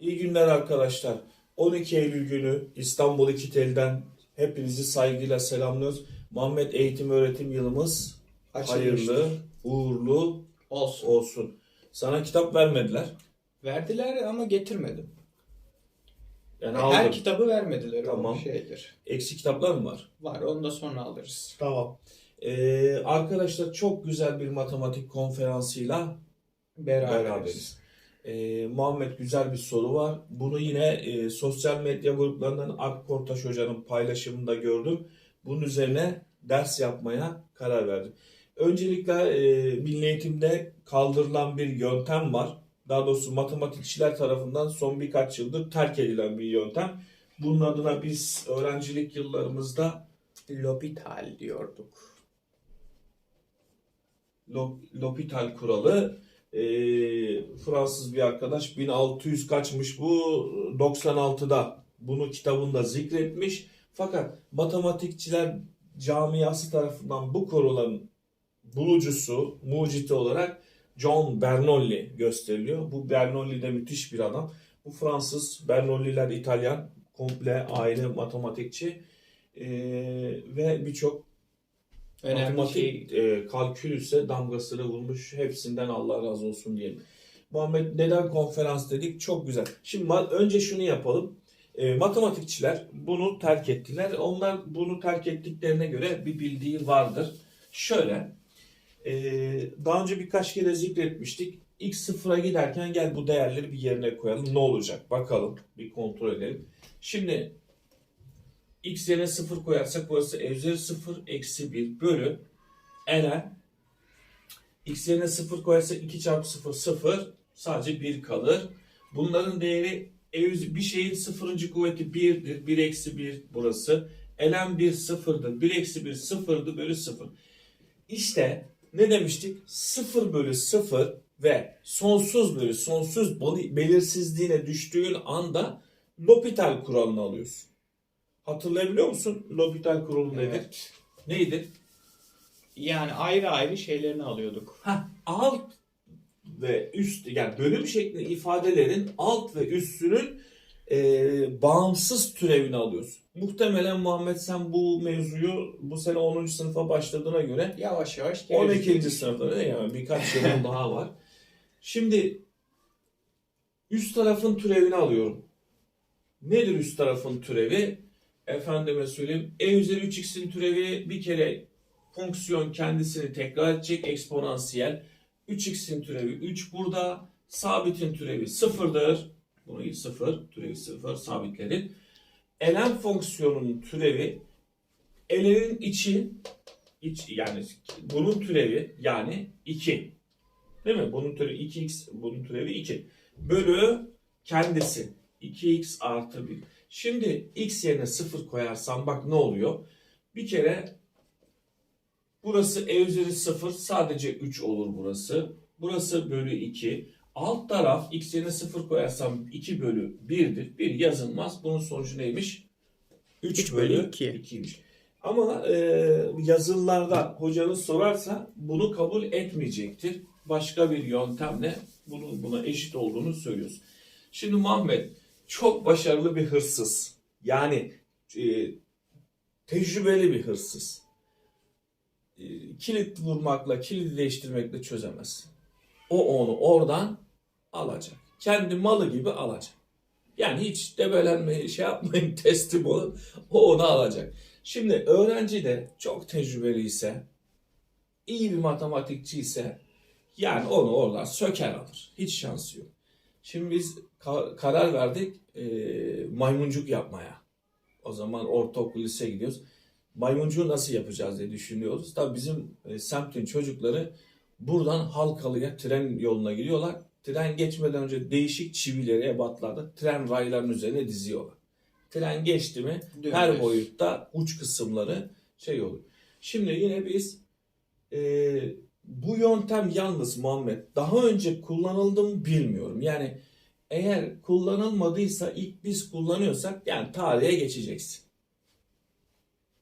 İyi günler arkadaşlar. 12 Eylül günü İstanbul İkitel'den hepinizi saygıyla selamlıyoruz. Muhammed Eğitim Öğretim Yılımız hayırlı, uğurlu Olsun. olsun. Sana kitap vermediler. Verdiler ama getirmedim. Yani Her aldım. kitabı vermediler. Tamam. Tamam. şeydir. Eksik kitaplar mı var? Var onu da sonra alırız. Tamam. Ee, arkadaşlar çok güzel bir matematik konferansıyla Beraberiz. beraberiz. Ee, Muhammed güzel bir soru var. Bunu yine e, sosyal medya gruplarından Alp Kortaş Hoca'nın paylaşımında gördüm. Bunun üzerine ders yapmaya karar verdim. Öncelikle e, Milli Eğitim'de kaldırılan bir yöntem var. Daha doğrusu matematikçiler tarafından son birkaç yıldır terk edilen bir yöntem. Bunun adına biz öğrencilik yıllarımızda L'Hopital diyorduk. L'Hopital kuralı e, Fransız bir arkadaş 1600 kaçmış bu 96'da bunu kitabında zikretmiş. Fakat matematikçiler camiası tarafından bu kuralın bulucusu, mucidi olarak John Bernoulli gösteriliyor. Bu Bernoulli de müthiş bir adam. Bu Fransız, Bernoulli'ler İtalyan, komple aile matematikçi e, ve birçok Önemli matematik şey e, kalkülüse damgasını vurmuş. Hepsinden Allah razı olsun diyelim. Muhammed neden konferans dedik? Çok güzel. Şimdi önce şunu yapalım. E, matematikçiler bunu terk ettiler. Onlar bunu terk ettiklerine göre bir bildiği vardır. Şöyle. e, daha önce birkaç kere zikretmiştik. X sıfıra giderken gel bu değerleri bir yerine koyalım. Ne olacak? Bakalım. Bir kontrol edelim. Şimdi x yerine 0 koyarsak burası e üzeri 0 eksi 1 bölü ln x yerine 0 koyarsak 2 çarpı 0 0 sadece 1 kalır. Bunların değeri e üz- bir şeyin sıfırıncı kuvveti 1'dir. 1 eksi 1 burası. ln 1 sıfırdır. 1 eksi 1 sıfırdı bölü 0. İşte ne demiştik? 0 bölü 0 ve sonsuz bölü sonsuz beli- belirsizliğine düştüğün anda L'Hopital kuralını alıyorsun. Hatırlayabiliyor musun? L'Hopital kuralı nedir? Evet. Neydi? Yani ayrı ayrı şeylerini alıyorduk. Ha, alt ve üst yani bölüm şeklinde ifadelerin alt ve üstünün e, bağımsız türevini alıyorsun. Muhtemelen Muhammed sen bu mevzuyu bu sene 10. sınıfa başladığına göre Yavaş yavaş 12. geliştirdik. sınıfta ne yani birkaç yılın daha var. Şimdi üst tarafın türevini alıyorum. Nedir üst tarafın türevi? Efendime söyleyeyim. E üzeri 3x'in türevi bir kere fonksiyon kendisini tekrar edecek eksponansiyel. 3x'in türevi 3 burada. Sabitin türevi 0'dır. Bunu 0, türevi 0 sabitlerin. ln fonksiyonunun türevi l'nin içi iç, yani bunun türevi yani 2. Değil mi? Bunun türevi 2x, bunun türevi 2. Bölü kendisi 2x artı 1. Şimdi x yerine 0 koyarsam bak ne oluyor? Bir kere burası e üzeri 0 sadece 3 olur burası. Burası bölü 2. Alt taraf x yerine 0 koyarsam 2 bölü 1'dir. 1 yazılmaz. Bunun sonucu neymiş? 3, Üç bölü bölü iki. 2'ymiş. Ama e, yazılılarda hocanız sorarsa bunu kabul etmeyecektir. Başka bir yöntemle bunun buna eşit olduğunu söylüyoruz. Şimdi Muhammed çok başarılı bir hırsız. Yani e, tecrübeli bir hırsız. E, kilit vurmakla, kilidi değiştirmekle çözemez. O onu oradan alacak. Kendi malı gibi alacak. Yani hiç debelenmeyi şey yapmayın teslim olun. O onu alacak. Şimdi öğrenci de çok tecrübeli ise, iyi bir matematikçi ise yani onu oradan söker alır. Hiç şansı yok. Şimdi biz ka- karar verdik e, maymuncuk yapmaya. O zaman ortaokul lise gidiyoruz. Maymuncuğu nasıl yapacağız diye düşünüyoruz. Tabii bizim e, semtin çocukları buradan Halkalı'ya tren yoluna gidiyorlar. Tren geçmeden önce değişik çivileri ebatlarda tren raylarının üzerine diziyorlar. Tren geçti mi her Dümdüz. boyutta uç kısımları şey olur. Şimdi yine biz e, bu yöntem yalnız Muhammed daha önce kullanıldı mı bilmiyorum. Yani eğer kullanılmadıysa ilk biz kullanıyorsak yani tarihe geçeceksin.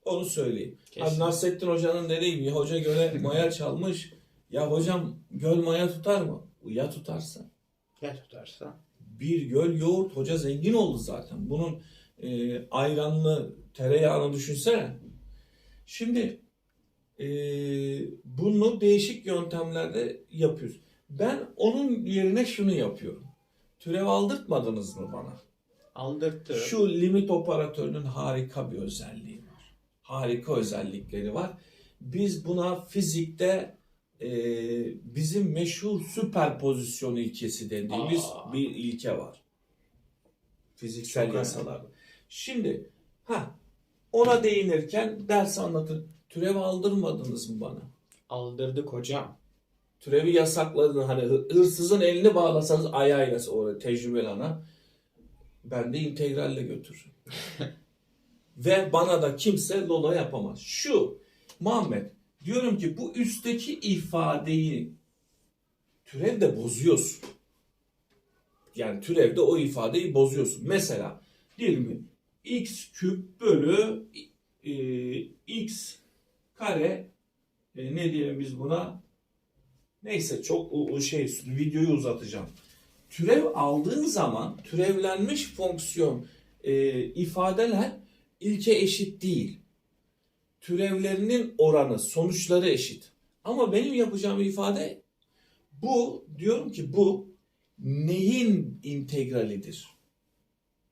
Onu söyleyeyim. Kesin. Nasrettin Hoca'nın dediği gibi hoca göle maya çalmış. Ya hocam göl maya tutar mı? Ya tutarsa? Ya tutarsa. bir göl yoğurt hoca zengin oldu zaten. Bunun e, ayranlı tereyağını düşünsene. Şimdi e, bunu değişik yöntemlerle yapıyoruz. Ben onun yerine şunu yapıyorum. Türev aldırtmadınız mı bana? Aldırttı. Şu limit operatörünün harika bir özelliği var. Harika özellikleri var. Biz buna fizikte e, bizim meşhur süperpozisyon ilkesi dediğimiz Aa. bir ilke var. Fiziksel Çok yasalarda. Şimdi ha ona değinirken ders anlatın. Türev aldırmadınız mı bana? Aldırdık hocam. Türevi yasakladın hani hı- hırsızın elini bağlasanız ayağıyla oraya tecrübeli ana. Ben de integralle götürürüm. Ve bana da kimse lola yapamaz. Şu Muhammed diyorum ki bu üstteki ifadeyi türevde bozuyorsun. Yani türevde o ifadeyi bozuyorsun. Mesela diyelim ki x küp bölü e, x kare e, ne diyelim biz buna Neyse çok o, o şey videoyu uzatacağım. Türev aldığın zaman türevlenmiş fonksiyon e, ifadeler ilke eşit değil. Türevlerinin oranı, sonuçları eşit. Ama benim yapacağım ifade bu diyorum ki bu neyin integralidir?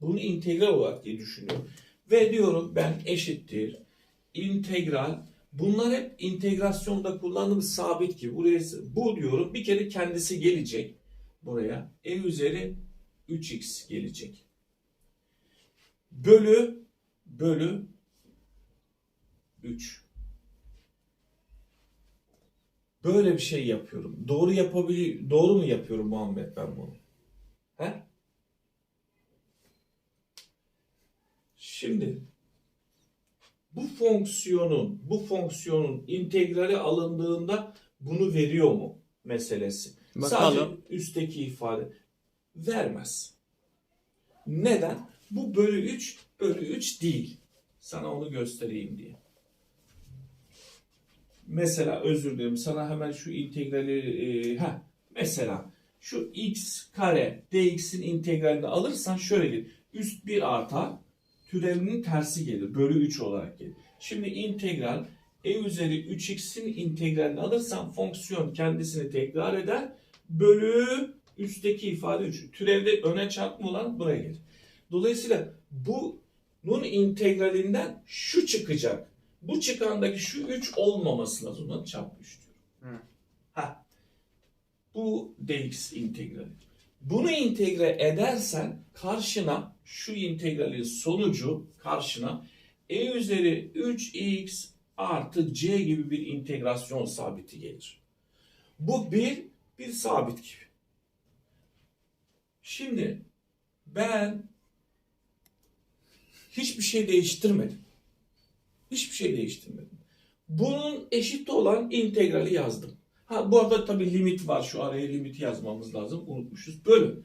Bunu integral olarak diye düşünüyorum. Ve diyorum ben eşittir integral Bunlar hep integrasyonda kullandığımız sabit gibi. Buraya bu diyorum bir kere kendisi gelecek buraya. E üzeri 3x gelecek. Bölü bölü 3. Böyle bir şey yapıyorum. Doğru yapabiliyor doğru mu yapıyorum Muhammed ben bunu? He? Şimdi bu fonksiyonun bu fonksiyonun integrali alındığında bunu veriyor mu meselesi. Bakalım. Sadece üstteki ifade vermez. Neden? Bu bölü 3 bölü 3 değil. Sana onu göstereyim diye. Mesela özür dilerim sana hemen şu integrali e, ha mesela şu x kare dx'in integralini alırsan şöyle gelir. Üst 1 artar türevinin tersi gelir. Bölü 3 olarak gelir. Şimdi integral e üzeri 3x'in integralini alırsan fonksiyon kendisini tekrar eder. Bölü üstteki ifade 3. Türevde öne çarpma olan buraya gelir. Dolayısıyla bunun integralinden şu çıkacak. Bu çıkandaki şu 3 olmaması lazım. Ondan çarpı 3 diyorum. Ha. Bu dx integrali. Bunu integre edersen karşına şu integralin sonucu karşına e üzeri 3x artı c gibi bir integrasyon sabiti gelir. Bu bir, bir sabit gibi. Şimdi ben hiçbir şey değiştirmedim. Hiçbir şey değiştirmedim. Bunun eşit olan integrali yazdım. Ha bu arada tabii limit var. Şu araya limiti yazmamız lazım. Unutmuşuz. Bölü.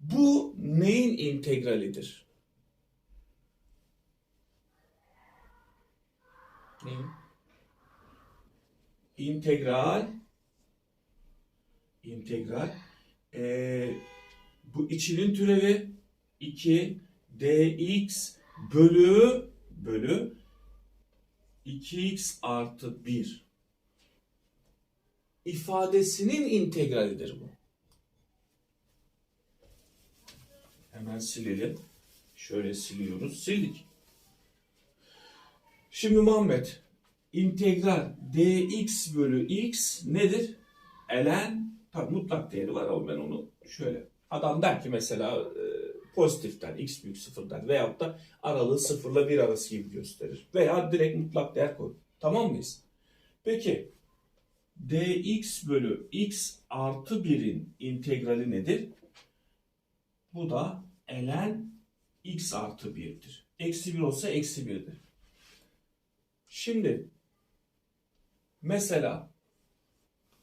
Bu neyin integralidir? Neyim? İntegral integral ee, bu içinin türevi 2 dx bölü bölü 2x artı 1 ifadesinin integralidir bu. Hemen silelim. Şöyle siliyoruz. Sildik. Şimdi Muhammed integral dx bölü x nedir? ln tabi mutlak değeri var ama ben onu şöyle adam der ki mesela e, pozitiften x büyük sıfırdan veyahut da aralığı sıfırla bir arası gibi gösterir. Veya direkt mutlak değer koy. Tamam mıyız? Peki dx bölü x artı 1'in integrali nedir? Bu da ln x artı 1'dir. Eksi 1 olsa eksi 1'dir. Şimdi mesela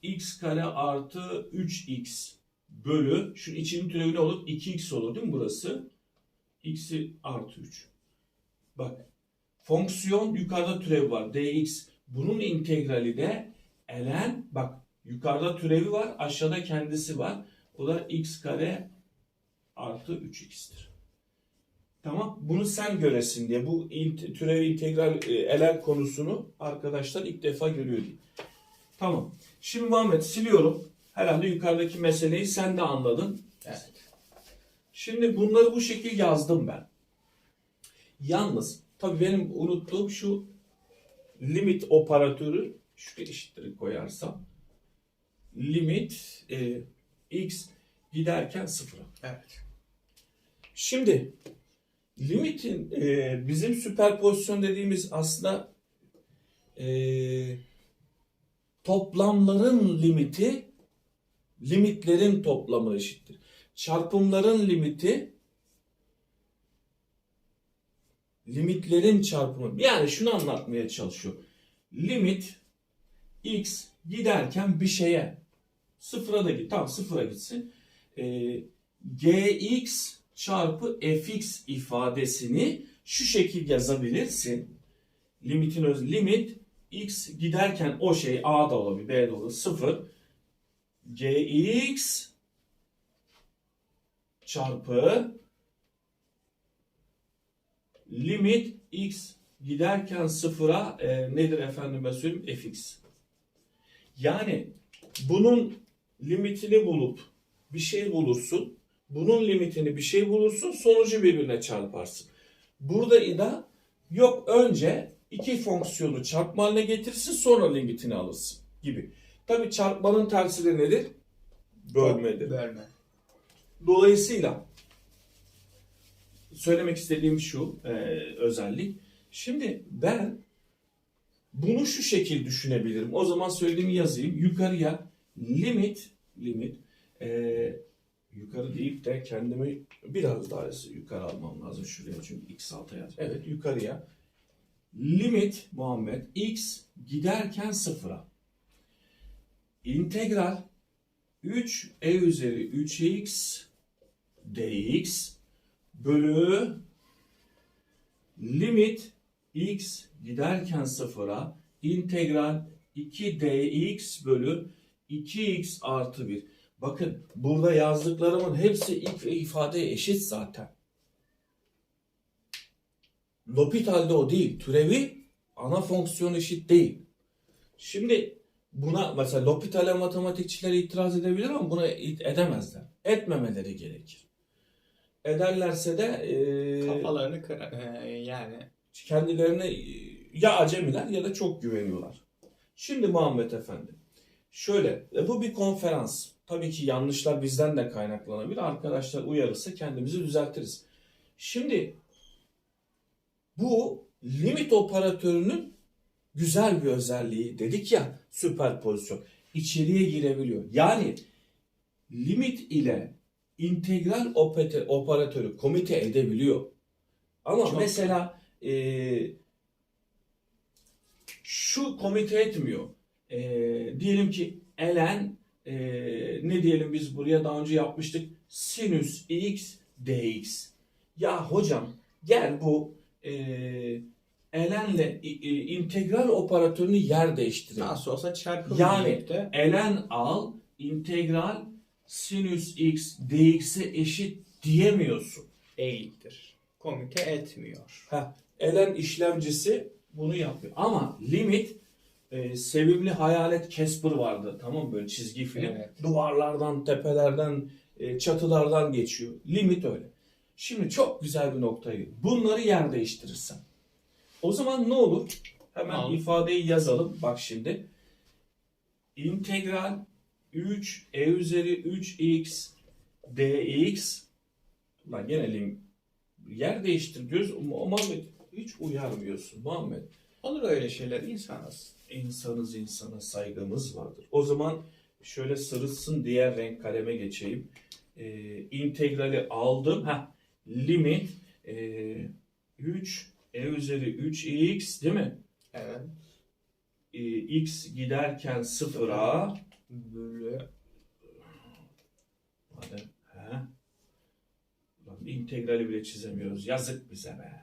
x kare artı 3x bölü şu içinin türevi ne olur? 2x olur değil mi burası? x'i artı 3. Bak fonksiyon yukarıda türevi var dx. Bunun integrali de ln bak yukarıda türevi var aşağıda kendisi var. O da x kare artı 3x'tir. Tamam. Bunu sen göresin diye bu türev integral e, eler konusunu arkadaşlar ilk defa görüyor diye. Tamam. Şimdi Muhammed siliyorum. Herhalde yukarıdaki meseleyi sen de anladın. Evet. Şimdi bunları bu şekil yazdım ben. Yalnız tabii benim unuttuğum şu limit operatörü şu eşittir koyarsam limit e, x giderken sıfıra. Evet. Şimdi limitin e, bizim süperpozisyon dediğimiz aslında e, toplamların limiti limitlerin toplamı eşittir. Çarpımların limiti limitlerin çarpımı. Yani şunu anlatmaya çalışıyor. Limit x giderken bir şeye sıfıra da git. Tamam sıfıra gitsin. Ee, gx çarpı fx ifadesini şu şekil yazabilirsin. Limitin öz limit x giderken o şey a da olabilir b de olur sıfır gx çarpı limit x giderken sıfıra e, nedir efendime söyleyeyim fx. Yani bunun limitini bulup bir şey bulursun. Bunun limitini bir şey bulursun. Sonucu birbirine çarparsın. Burada da yok önce iki fonksiyonu çarpma haline getirsin sonra limitini alırsın gibi. Tabi çarpmanın tersi de nedir? Bölmedir. Bölme. Dolayısıyla söylemek istediğim şu e, özellik. Şimdi ben bunu şu şekil düşünebilirim. O zaman söylediğimi yazayım. Yukarıya limit limit e, yukarı deyip de kendimi biraz daha yukarı almam lazım şuraya çünkü x alta yaz. Evet yukarıya limit Muhammed x giderken sıfıra integral 3 e üzeri 3x dx bölü limit x giderken sıfıra integral 2 dx bölü 2x artı 1. Bakın burada yazdıklarımın hepsi ilk ifadeye eşit zaten. L'Hopital'de o değil. Türevi ana fonksiyon eşit değil. Şimdi buna mesela L'Hopital'e matematikçiler itiraz edebilir ama buna edemezler. Etmemeleri gerekir. Ederlerse de e, Kafalarını kıra e, yani kendilerine e, ya acemiler ya da çok güveniyorlar. Şimdi Muhammed Efendi. Şöyle, e, bu bir konferans. Tabii ki yanlışlar bizden de kaynaklanabilir. Arkadaşlar uyarırsa kendimizi düzeltiriz. Şimdi bu limit operatörünün güzel bir özelliği dedik ya süperpozisyon. İçeriye girebiliyor. Yani limit ile integral operatörü komite edebiliyor. Ama Çok. mesela e, şu komite etmiyor. E, diyelim ki ln e, ne diyelim biz buraya daha önce yapmıştık sinüs x dx. Ya hocam gel bu e, ln'le e, integral operatörünü yer değiştirelim. nasıl olsa çarpım Yani- de ln al integral sinüs x dx'e eşit diyemiyorsun. değildir. Komite etmiyor. Ha, ln işlemcisi bunu yapıyor. Ama limit e, sevimli hayalet Casper vardı. Tamam mı? Böyle çizgi film. Evet. Duvarlardan, tepelerden, e, çatılardan geçiyor. Limit öyle. Şimdi çok güzel bir noktayı. Bunları yer değiştirirsen. O zaman ne olur? Hemen Al. ifadeyi yazalım. Bak şimdi. İntegral 3 e üzeri 3x dx Lan gene lim yer değiştir diyoruz. Mu- Muhammed hiç uyarmıyorsun Muhammed. Olur öyle şeyler insanız. İnsanız insana saygımız vardır. O zaman şöyle sırıtsın diğer renk kaleme geçeyim. Ee, integrali aldım. Ha, limit e, 3 e üzeri 3x değil mi? Evet. E, x giderken sıfıra Bölü Hadi. İntegrali bile çizemiyoruz. Yazık bize be.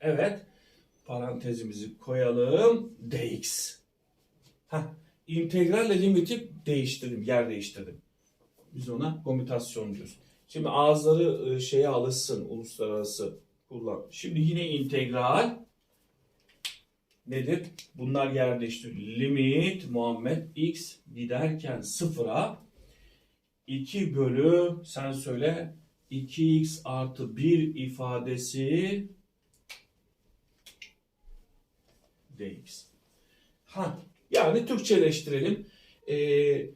Evet. Parantezimizi koyalım. dx. Heh. İntegralle limiti değiştirdim. Yer değiştirdim. Biz ona komutasyon diyoruz. Şimdi ağızları e, şeye alışsın uluslararası kullan. Şimdi yine integral nedir? Bunlar yer değiştiriyor. Limit Muhammed x giderken sıfıra 2 bölü sen söyle 2x artı 1 ifadesi dx. Ha, yani Türkçeleştirelim. Ee,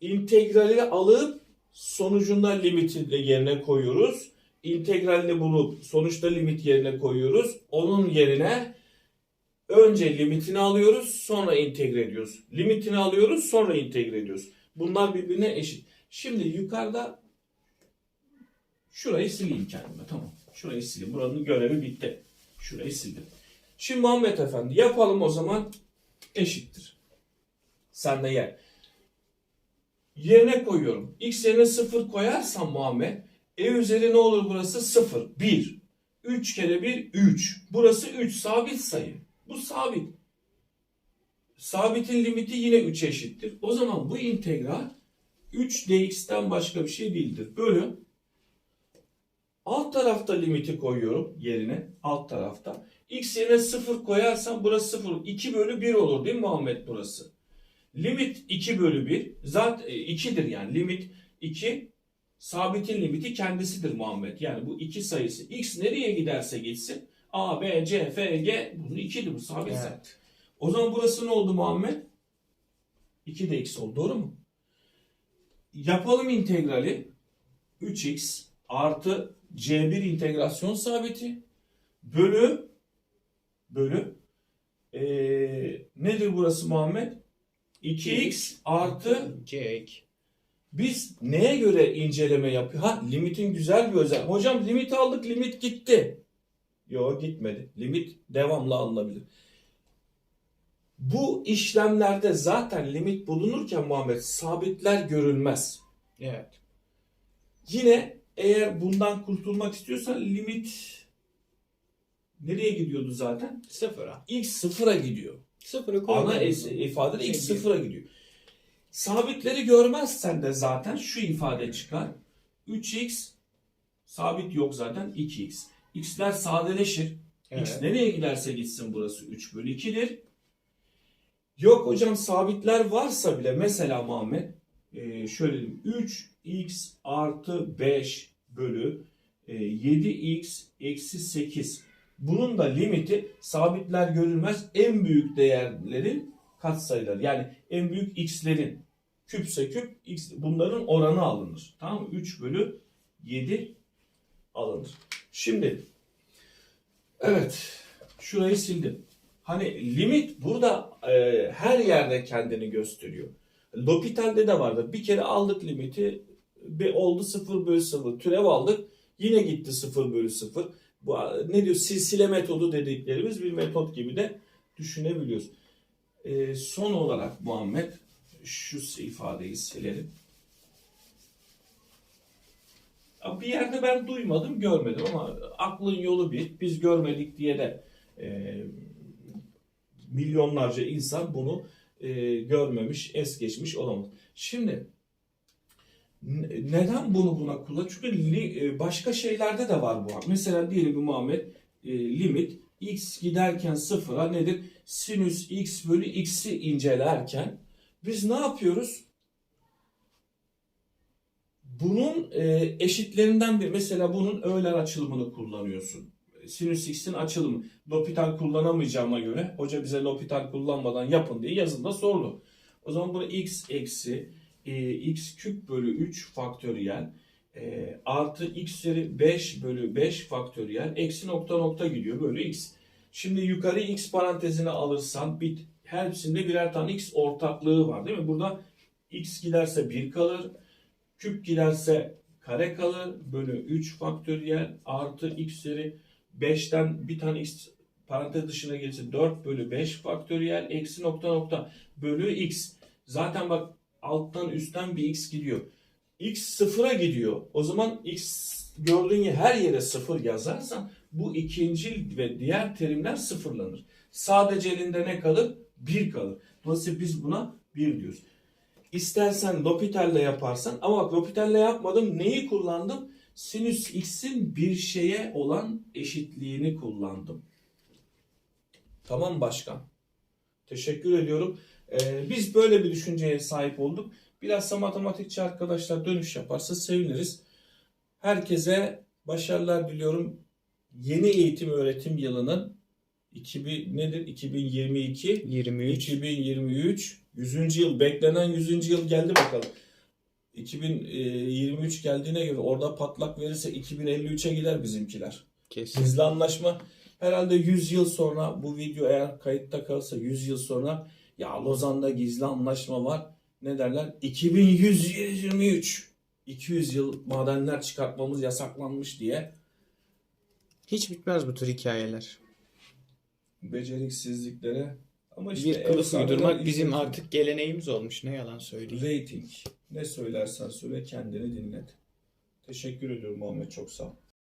integrali alıp sonucunda limiti de yerine koyuyoruz. İntegralini bulup sonuçta limit yerine koyuyoruz. Onun yerine önce limitini alıyoruz sonra integre ediyoruz. Limitini alıyoruz sonra integre ediyoruz. Bunlar birbirine eşit. Şimdi yukarıda şurayı sileyim kendime tamam. Şurayı sileyim. Buranın görevi bitti. Şurayı sildim. Şimdi Muhammed Efendi yapalım o zaman eşittir. Sen de yer. Yerine koyuyorum. X yerine 0 koyarsam Muhammed E üzeri ne olur burası? 0. 1. 3 kere 1 3. Burası 3 sabit sayı. Bu sabit. Sabitin limiti yine 3 eşittir. O zaman bu integral 3 dx'ten başka bir şey değildir. Bölü alt tarafta limiti koyuyorum yerine. Alt tarafta. X yerine 0 koyarsam burası 0. 2 bölü 1 olur değil mi Muhammed burası? Limit 2 bölü 1. Zaten 2'dir yani. Limit 2. Sabitin limiti kendisidir Muhammed. Yani bu iki sayısı. X nereye giderse gitsin. A, B, C, F, G. Bunun 2'dir bu sabit. Evet. O zaman burası ne oldu Muhammed? 2 de x oldu. Doğru mu? Yapalım integrali. 3x artı c1 integrasyon sabiti bölü bölü eee, nedir burası Muhammed? 2x artı C ek. biz neye göre inceleme yapıyor? Ha limitin güzel bir özel. Hocam limit aldık limit gitti. Yok gitmedi. Limit devamlı alınabilir. Bu işlemlerde zaten limit bulunurken Muhammed sabitler görülmez. Evet. Yine eğer bundan kurtulmak istiyorsan limit nereye gidiyordu zaten? Sıfıra. X sıfıra gidiyor. Sıfırı Ana es- ifadede Şey x sıfıra gidiyor. Sabitleri görmezsen de zaten şu ifade çıkar. 3x sabit yok zaten 2x. X'ler sadeleşir. X Evet. nereye giderse gitsin burası 3 bölü 2'dir. Yok hocam sabitler varsa bile mesela Muhammed e, şöyle diyeyim 3x artı 5 bölü e, 7x eksi 8. Bunun da limiti sabitler görülmez en büyük değerlerin katsayıları. Yani en büyük x'lerin küpse küp x bunların oranı alınır. Tamam mı? 3 bölü 7 alınır. Şimdi evet şurayı sildim. Hani limit burada e, her yerde kendini gösteriyor. L'Hopital'de de vardı. Bir kere aldık limiti bir oldu 0 bölü 0. Türev aldık. Yine gitti 0 bölü 0. Bu ne diyor? Silsile metodu dediklerimiz bir metot gibi de düşünebiliyoruz. E, son olarak Muhammed şu ifadeyi silelim. Bir yerde ben duymadım, görmedim ama aklın yolu bir. Biz görmedik diye de e, milyonlarca insan bunu e, görmemiş, es geçmiş olamaz. Şimdi neden bunu buna kullan? Çünkü li- e, başka şeylerde de var bu. Mesela diyelim ki Muhammed e, limit x giderken sıfıra nedir? Sinüs x bölü x'i incelerken biz ne yapıyoruz? Bunun e, eşitlerinden bir mesela bunun Euler açılımını kullanıyorsun. Sinüs x'in açılımı. L'Hopital kullanamayacağıma göre hoca bize L'Hopital kullanmadan yapın diye yazında sordu. O zaman bunu x eksi e, x küp bölü 3 faktöriyel e, artı x üzeri 5 bölü 5 faktöriyel eksi nokta nokta gidiyor bölü x. Şimdi yukarı x parantezine alırsan bit hepsinde birer tane x ortaklığı var değil mi? Burada x giderse 1 kalır. Küp giderse kare kalır. Bölü 3 faktöriyel artı x üzeri 5'ten bir tane x parantez dışına gelirse 4 bölü 5 faktöriyel eksi nokta nokta bölü x. Zaten bak alttan üstten bir x gidiyor. x sıfıra gidiyor. O zaman x gördüğün her yere sıfır yazarsan bu ikinci ve diğer terimler sıfırlanır. Sadece elinde ne kalır? 1 kalır. Dolayısıyla biz buna 1 diyoruz. İstersen L'Hopital'le yaparsan ama bak L'Hopital'le yapmadım. Neyi kullandım? Sinüs x'in bir şeye olan eşitliğini kullandım. Tamam başkan. Teşekkür ediyorum. Ee, biz böyle bir düşünceye sahip olduk. Bilhassa matematikçi arkadaşlar dönüş yaparsa seviniriz. Herkese başarılar diliyorum. Yeni eğitim öğretim yılının 2000 nedir? 2022 23. 2023 100. yıl beklenen 100. yıl geldi bakalım. 2023 geldiğine göre orada patlak verirse 2053'e gider bizimkiler. Kesin. Gizli anlaşma herhalde 100 yıl sonra bu video eğer kayıtta kalırsa 100 yıl sonra ya Lozan'da gizli anlaşma var. Ne derler? 2123 200 yıl madenler çıkartmamız yasaklanmış diye Hiç bitmez bu tür hikayeler. beceriksizliklere ama işte bir kılıf uydurmak bizim izletiyor. artık geleneğimiz olmuş. Ne yalan söyleyeyim. Rating. Ne söylersen söyle kendini dinlet. Teşekkür ediyorum Muhammed çok sağ ol.